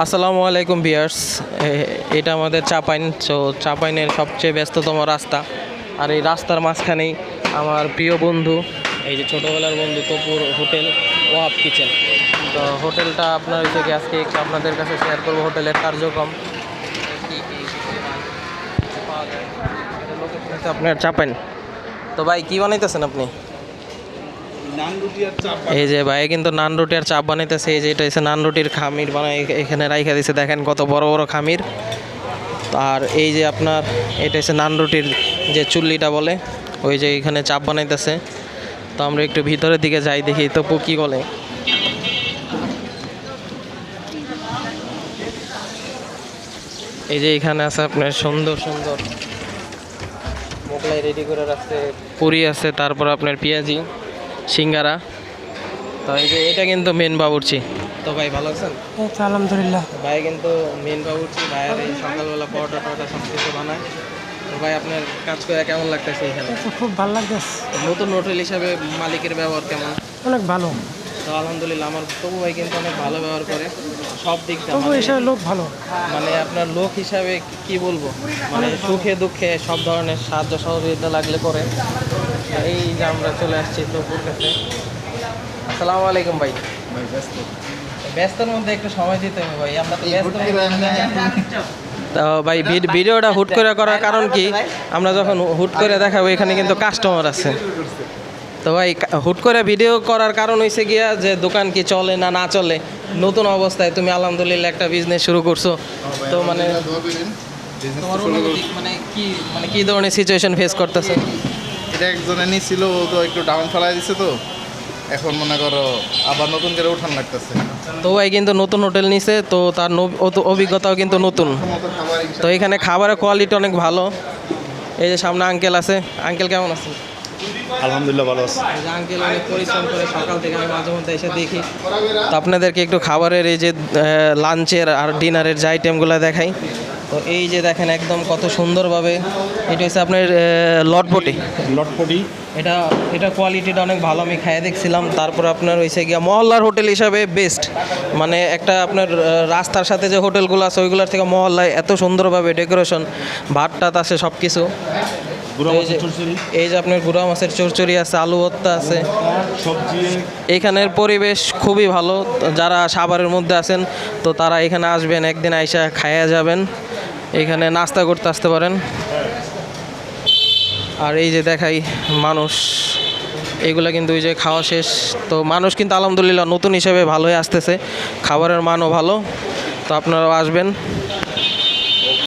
আসসালামু আলাইকুম বিয়ার্স এটা আমাদের চাপাইন। তো চাপাইনের সবচেয়ে ব্যস্ততম রাস্তা। আর এই রাস্তার মাঝখানেই আমার প্রিয় বন্ধু, এই যে ছোটোবেলার বন্ধু তপুর হোটেল, ওয়াব কিচেন। তো হোটেলটা আপনার হচ্ছে কি আজকে একটু আপনাদের কাছে শেয়ার করব হোটেলের কার্যক্রম। আপনার চাপাইন। তো ভাই, কী বানাইতেছেন আপনি? এই যে ভাই, কিন্তু নান রুটি আর চাপ বানাইতেছে, এই যে এটা হচ্ছে নান রুটির খামির বানাই এখানে রাইখা দিছে, দেখেন কত বড় বড় খামির। আর এই যে আপনার, এটা হচ্ছে নান রুটির যে চুল্লিটা বলে, ওই যে এখানে চাপ বানাইতেছে। তো আমরা একটু ভিতরের দিকে যাই দেখি, তো কি বলে? এই যে এখানে আছে আপনার সুন্দর সুন্দর। মোগলাই রেডি করে রাখছে, পুরি আছে, তারপর আপনার পেঁয়াজি। সিঙ্গারা। তো এই যে এটা কিন্তু মেন বাবুর্চি। তো ভাই ভালো আছেন? এই তো আলহামদুলিল্লাহ। ভাই কিন্তু মেন বাবুর্চি ভাইয়ের এই সকালবেলা পরোটা টরোটা সব কিছু বানায়। তো ভাই আপনার কাজ করে কেমন লাগতেছে এখানে? তো খুব ভালো লাগতেছে। নতুন হোটেল হিসাবে মালিকের ব্যবহার কেমন? অনেক ভালো। তো আলহামদুলিল্লাহ আমার তবু ভাই কিন্তু অনেক ভালো ব্যবহার করে। সব দিক দিয়ে তবু মানে- লোক ভালো। মানে আপনার লোক হিসাবে কি বলব? মানে সুখে দুঃখে সব ধরনের সাহায্য সহযোগিতা লাগলে করে। এই যে আমরা চলে আসছি তপুর কাছে। আসসালামু আলাইকুম ভাই। ভাই ব্যস্ত। ব্যস্তর মধ্যে একটু সময় দিতে হবে ভাই আমরা তো ব্যস্ত তো ভাই ভিডিওটা হুট করে করার কারণ কি? আমরা যখন হুট করে দেখাবো এখানে কিন্তু কাস্টমার আছে। তো ভাই হুট করে ভিডিও করার কারণ হয়েছে গিয়া যে দোকান কি চলে না না চলে। নতুন অবস্থায় তুমি আলহামদুলিল্লাহ একটা বিজনেস শুরু করছ। তো মানে তোমার অনুভূতি মানে কি মানে কি ধরনের সিচুয়েশন ফেস করতেছে? এটা একজনে নিছিল ও তো একটু ডাউন ফেলাই দিছে তো। এখন মনে করো আবার নতুন করে উঠান লাগতেছে। তো ভাই কিন্তু নতুন হোটেল নিছে তো তার অভিজ্ঞতাও কিন্তু নতুন। তো এখানে খাবারের কোয়ালিটি অনেক ভালো। এই যে সামনে আঙ্কেল আছে। আঙ্কেল কেমন আছেন আলহামদুলিল্লাহ ভালো আছে। আঙ্কেল অনেক পরিশ্রম করে সকাল থেকে আমি মাঝে মধ্যে এসে দেখি। তো আপনাদেরকে একটু খাবারের এই যে লাঞ্চের আর ডিনারের যে আইটেমগুলো দেখাই। তো এই যে দেখেন একদম কত সুন্দরভাবে এটা হচ্ছে আপনার লটপটি লটপটি এটা এটা কোয়ালিটিটা অনেক ভালো আমি খেয়ে দেখছিলাম। তারপর আপনার হয়েছে গিয়া মহল্লার হোটেল হিসাবে বেস্ট মানে একটা আপনার রাস্তার সাথে যে হোটেলগুলো আছে ওইগুলোর থেকে মহল্লায় এত সুন্দরভাবে ডেকোরেশন ভাত টাত আছে সব কিছু এই যে- আপনার গুঁড়া মাছের চচ্চড়ি আছে আলু ভর্তা আছে। এখানের পরিবেশ খুবই ভালো যারা সাভারের মধ্যে আছেন তো তারা এখানে আসবেন একদিন আইসা খাইয়া যাবেন। এখানে নাস্তা করতে আসতে পারেন। আর এই যে দেখাই মানুষ এগুলো কিন্তু ওই যে খাওয়া শেষ। তো মানুষ কিন্তু আলহামদুলিল্লাহ নতুন হিসেবে ভালোই আসতেছে খাবারের মানও ভালো। তো আপনারাও আসবেন।